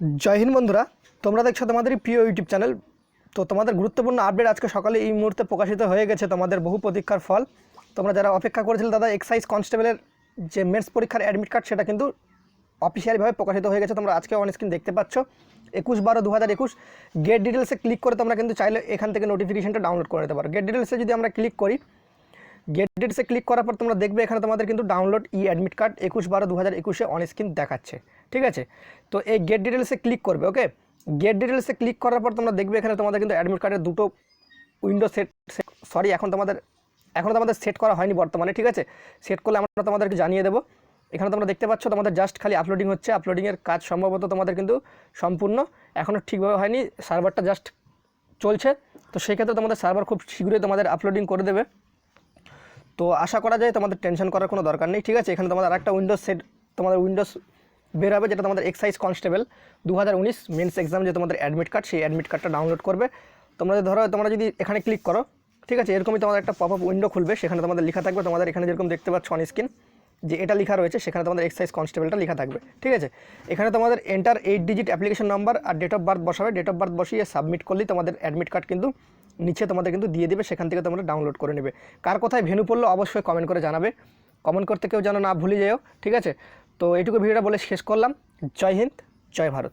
জয় হিন্দ বন্ধুরা, তোমরা দেখছ তোমাদেরই প্রিয় ইউটিউব চ্যানেল। তো তোমাদের গুরুত্বপূর্ণ আপডেট আজকে সকালে এই মুহূর্তে প্রকাশিত হয়ে গেছে তোমাদের বহু প্রতীক্ষার ফল। তোমরা যারা অপেক্ষা করেছিলে, দাদা এক্সাইজ কনস্টেবলের যে মেন্স পরীক্ষার অ্যাডমিট কার্ড সেটা কিন্তু অফিসিয়ালিভাবে প্রকাশিত হয়ে গেছে। তোমরা আজকে অন স্ক্রিন দেখতে পাচ্ছ। একুশ বারো দু হাজার একুশ গেট ডিটেলসে ক্লিক করে তোমরা কিন্তু চাইলে এখান থেকে নোটিফিকেশনটা ডাউনলোড করে নিতে পারো। গেট ডিটেলসে যদি আমরা ক্লিক করি গেট ডেটসে ক্লিক করার পর তোমরা দেখবে এখানে তোমাদের কিন্তু ডাউনলোড ই অ্যাডমিট কার্ড একুশ বারো দু হাজার একুশে অন স্ক্রিন দেখাচ্ছে, ঠিক আছে? তো এই গেট ডিটেলসে ক্লিক করবে ওকে গেট ডিটেলসে ক্লিক করার পর তোমরা দেখবে এখানে তোমাদের কিন্তু অ্যাডমিট কার্ডের দুটো উইন্ডো সেট সরি এখন তোমাদের এখন তোমাদের সেট করা হয়নি বর্তমানে, ঠিক আছে? সেট করলে আমরা তোমাদেরকে জানিয়ে দেবো। এখানে তোমরা দেখতে পাচ্ছ তোমাদের জাস্ট খালি আপলোডিং হচ্ছে আপলোডিংয়ের কাজ সম্ভবত তোমাদের কিন্তু সম্পূর্ণ এখনও ঠিকভাবে হয়নি সার্ভারটা জাস্ট চলছে। তো সেক্ষেত্রে তোমাদের সার্ভার খুব শীঘ্রই তোমাদের আপলোডিং করে দেবে। তো আশা করা যায় তোমাদের টেনশন করার কোনো দরকার নেই। ঠিক আছে, এখানে তোমাদের আরেকটা উইন্ডোজ সেট তোমাদের উইন্ডোজ বের হবে যেটা তোমাদের এক্সাইজ কনস্টেবল দু হাজার উনিশ মেন্স এক্সাম যে তোমাদের অ্যাডমিট কার্ড সেই অ্যাডমিট কার্ডটা ডাউনলোড করবে। তোমরা ধরো, তোমরা যদি এখানে ক্লিক করো, ঠিক আছে, এরকমই তোমাদের একটা পপ আপ উইন্ডো খুলবে, সেখানে তোমাদের লেখা থাকবে, তোমাদের এখানে যেরকম দেখতে পাচ্ছ অন স্ক্রিন যে এটা লেখা রয়েছে, সেখানে তোমাদের এক্সাইজ কনস্টেবলটা লেখা থাকবে, ঠিক আছে? এখানে তোমাদের enter eight digit application number R date of birth বসাবে। ডেট অফ বার্থ বসিয়ে সাবমিট করলেই তোমাদের অ্যাডমিট কার্ড কিন্তু নিচে তোমাদের কিন্তু দিয়ে দেবে, সেখান থেকে তোমরা ডাউনলোড করে নেবে। কার কোথায় ভেনু পড়ল অবশ্যই কমেন্ট করে জানাবে। কমেন্ট করতে কেউ যেন না ভুলে যেও ঠিক আছে? তো এটুকু ভিডিওটা বলে শেষ করলাম। জয় হিন্দ, জয় ভারত।